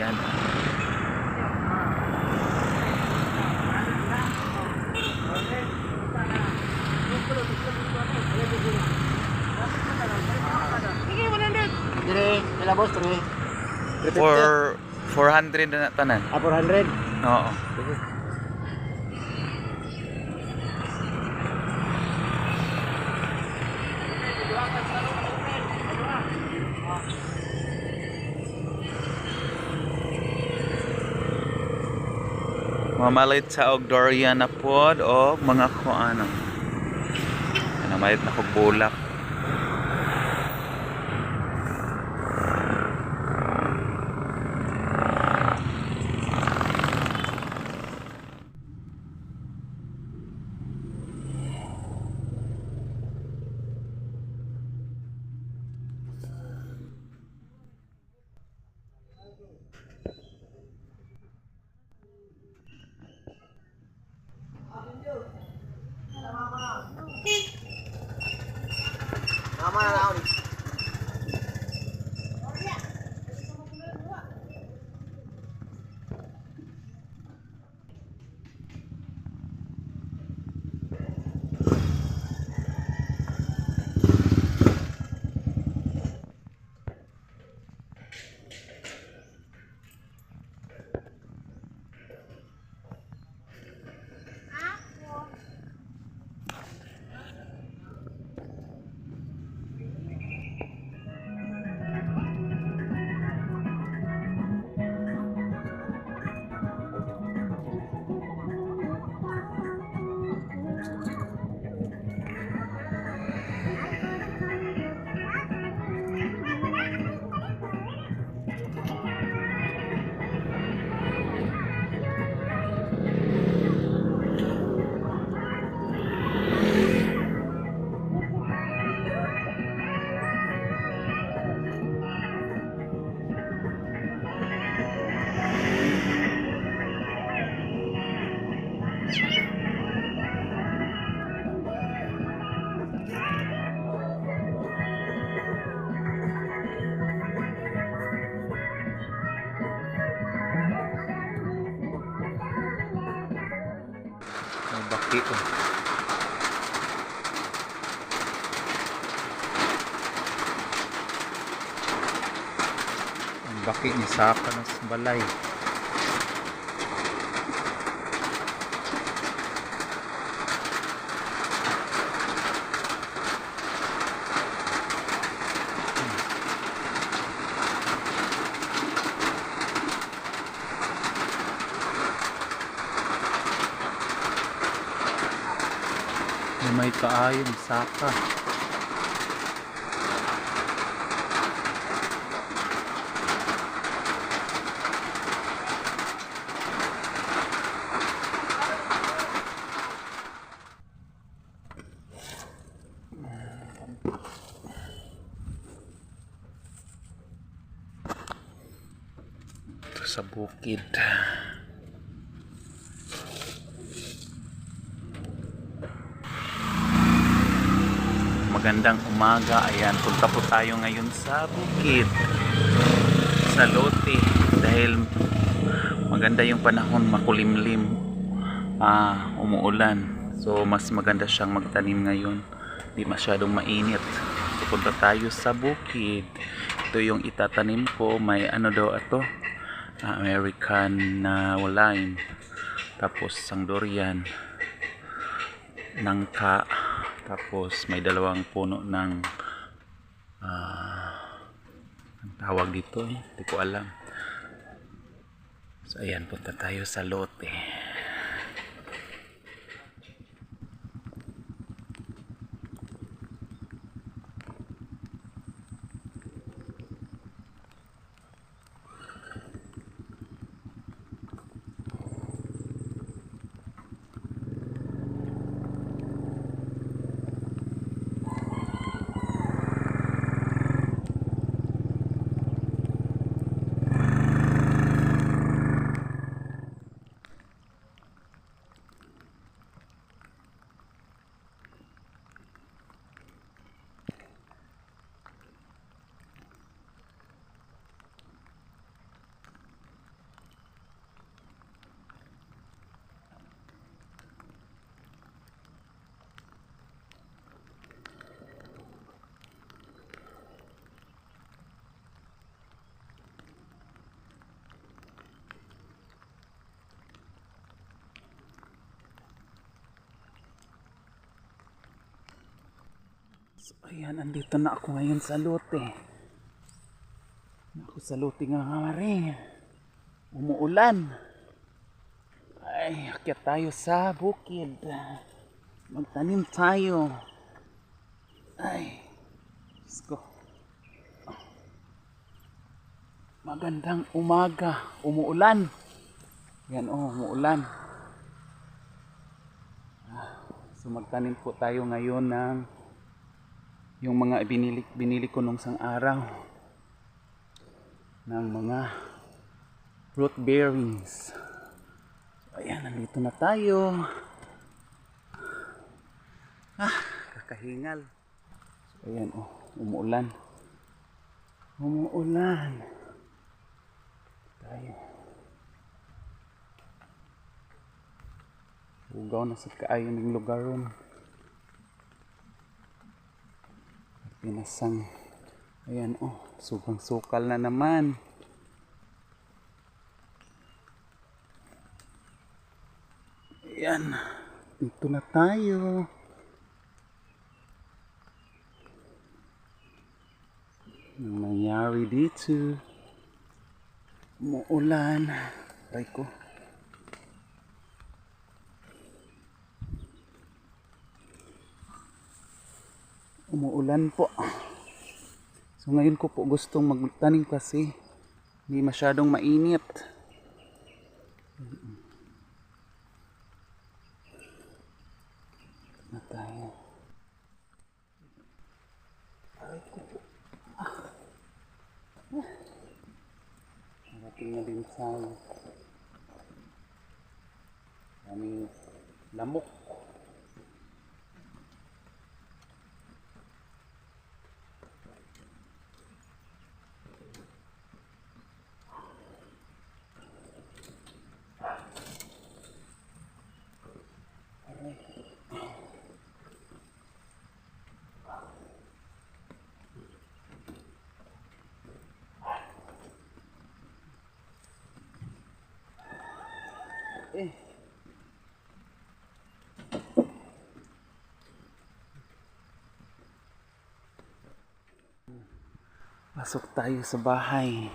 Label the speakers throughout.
Speaker 1: Yan.
Speaker 2: Dire, nila boss, 3.
Speaker 1: For 400 na tanan.
Speaker 2: Ah, 400.
Speaker 1: Oo. Mamalit sa og durian na pod o mga kuano. Ano malit na kog bulak. Saka ng balay. May kaayong Saka. Sa bukid. Magandang umaga. Ayan, punta po tayo ngayon sa bukid. Sa lote. Dahil maganda yung panahon, makulimlim. Ah, umuulan. So, mas maganda siyang magtanim ngayon. Di masyadong mainit. So, punta tayo sa bukid. Ito yung itatanim ko. May ano daw ito? American na lime. Tapos, sang durian. Nangka. Tapos may dalawang puno ng ah ang tawag dito eh. Hindi ko alam. So ayan, punta tayo sa lote. So, ayan, andito na ako ngayon sa lote. Ako sa lote nga nga rin. Umuulan. Ay, akyat tayo sa bukid. Magtanim tayo. Ay, Diyos ko. Magandang umaga. Umuulan. Yan oh, umuulan. Ah, So magtanim po tayo ngayon ng yung mga binili, binili ko nung sang araw ng mga fruit bearings. So, ayan, nandito na tayo. Ah, kakahingal. So, ayan, oh, umuulan. Umuulan. Tayo. Ugaw na sa kaayo ng lugar ron. Pinasang. Ayan, oh, subang sukal na naman. Ayan. Dito na tayo. Anong nangyari dito? Umuulan. Aray ko. Umuulan po. So ngayon ko po gustong magtanim kasi hindi masyadong mainit. Na tayo. Aray. Ah. Ah. Na din sa aming lamok. Eh. Pasok tayo sa bahay.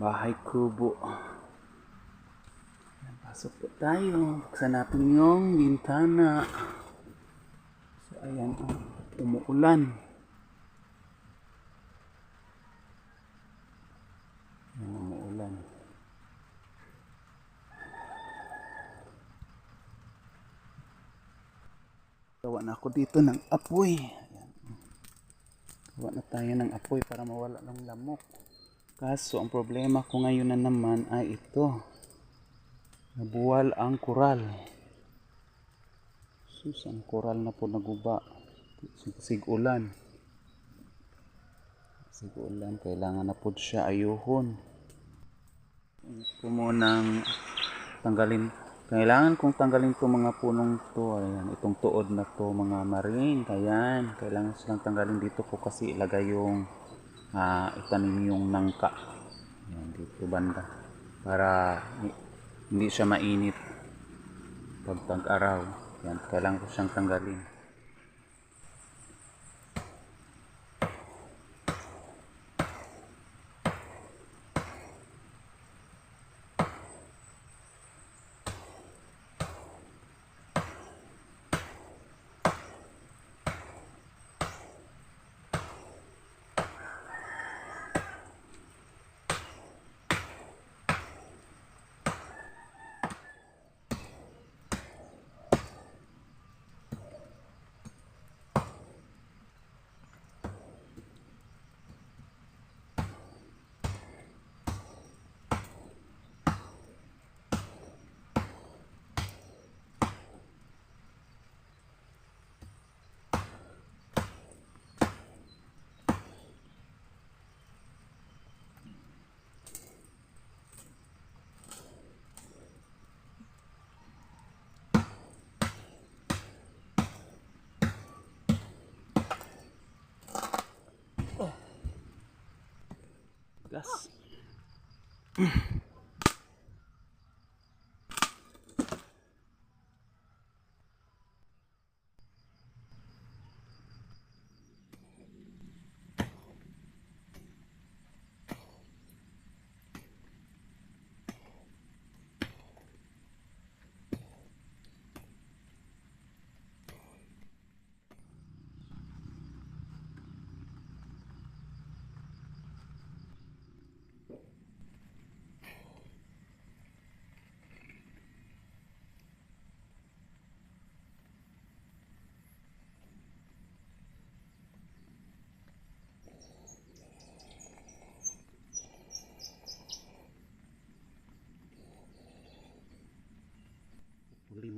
Speaker 1: Bahay kubo. Pasok po tayo. Buksan natin yung bintana. So, ayan, umuulan. Ayan, umuulan. Gawa ako dito ng apoy. Ayan. Gawa na tayo ng apoy para mawala ng lamok. Kaso ang problema ko ngayon na naman ay ito. Nabuwal ang koral. Sus, ang koral na po naguba. Sig-ulan. Sig-ulan. Kailangan na po siya ayuhon. Ito mo nang tanggalin kailangan kong tanggalin to mga punong to ayan itong tuod na to mga maring ayan. Kailangan silang tanggalin dito ko kasi ilagay yung ah, itanim yung nangka. Ayan dito banda. Para hi- hindi siya mainit pag tag-araw. Ayan kailangan ko siyang tanggalin gas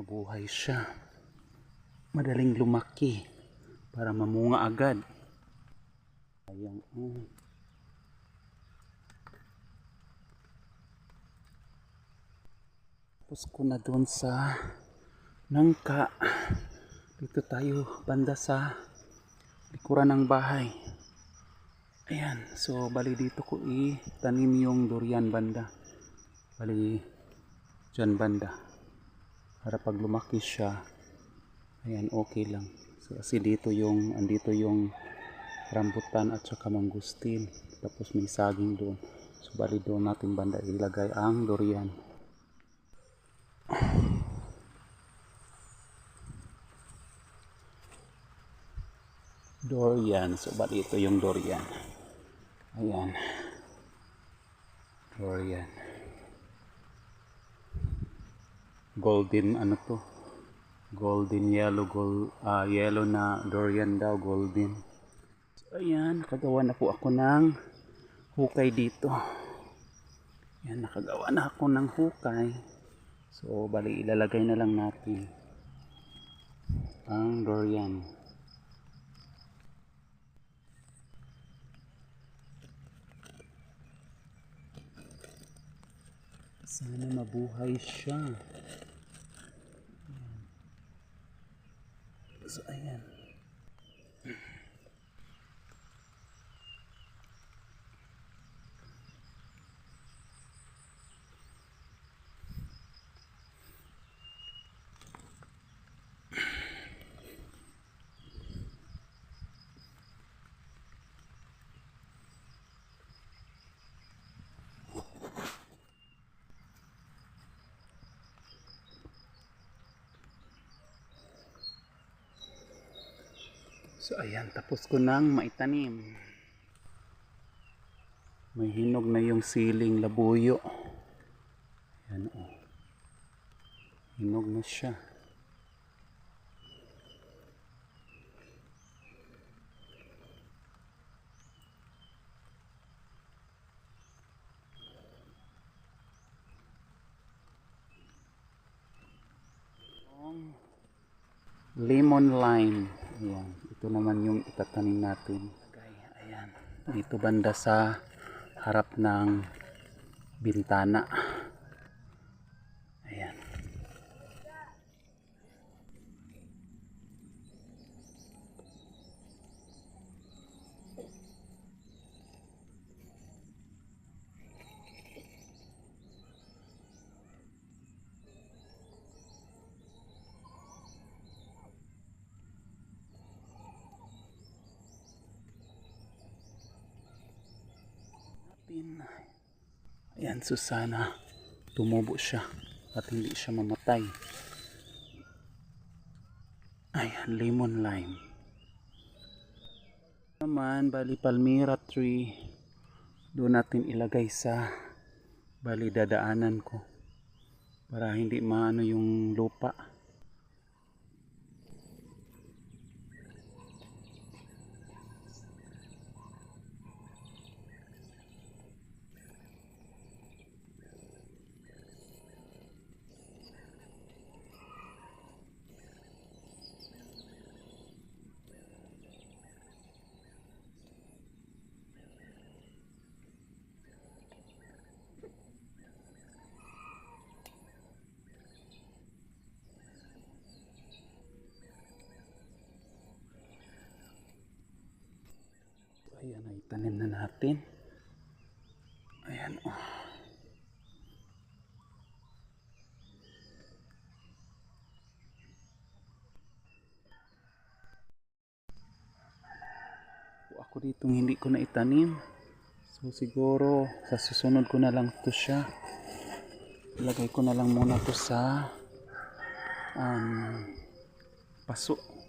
Speaker 1: mabuhay siya. Madaling lumaki para mamunga agad. Ayan, oh. Tapos ko na doon sa nangka. Dito tayo banda sa likuran ng bahay. Ayan, so bali dito ko i-tanim yung durian banda. Bali, dyan banda. Para pag lumaki siya, ayan, okay lang. So, kasi dito yung, andito yung rambutan at saka mangustin. Tapos may saging doon. So, bali doon natin banda ilagay ang durian. Dorian. So, bali ito yung Dorian. Ayan. Dorian. Golden, ano to? Golden yellow, gold, ah, yellow na Dorian daw, golden. So, ayan, nakagawa na po ako ng hukay dito. Ayan, nakagawa na ako ng hukay. So, bali ilalagay na lang natin ang Dorian. Sana mabuhay siya. So, ayan. So ayan, tapos ko nang maitanim. May hinog na yung siling labuyo. Ayan o. Oh. Hinog na siya. lemon lime. Ayan. Ito naman yung itatanim natin. Ayan. Dito banda sa harap ng bintana. Ayan. natin. Ayan, so sana tumubo siya at hindi siya mamatay. Ayan, lemon lime. Naman, bali palmira tree. Doon natin ilagay sa bali dadaanan ko para hindi maano yung lupa. Ayan, ay tanim na natin. Ayan, oh. Ako dito hindi ko na itanim. So siguro sa susunod ko na lang to siya. Ilagay ko na lang muna to sa um, paso.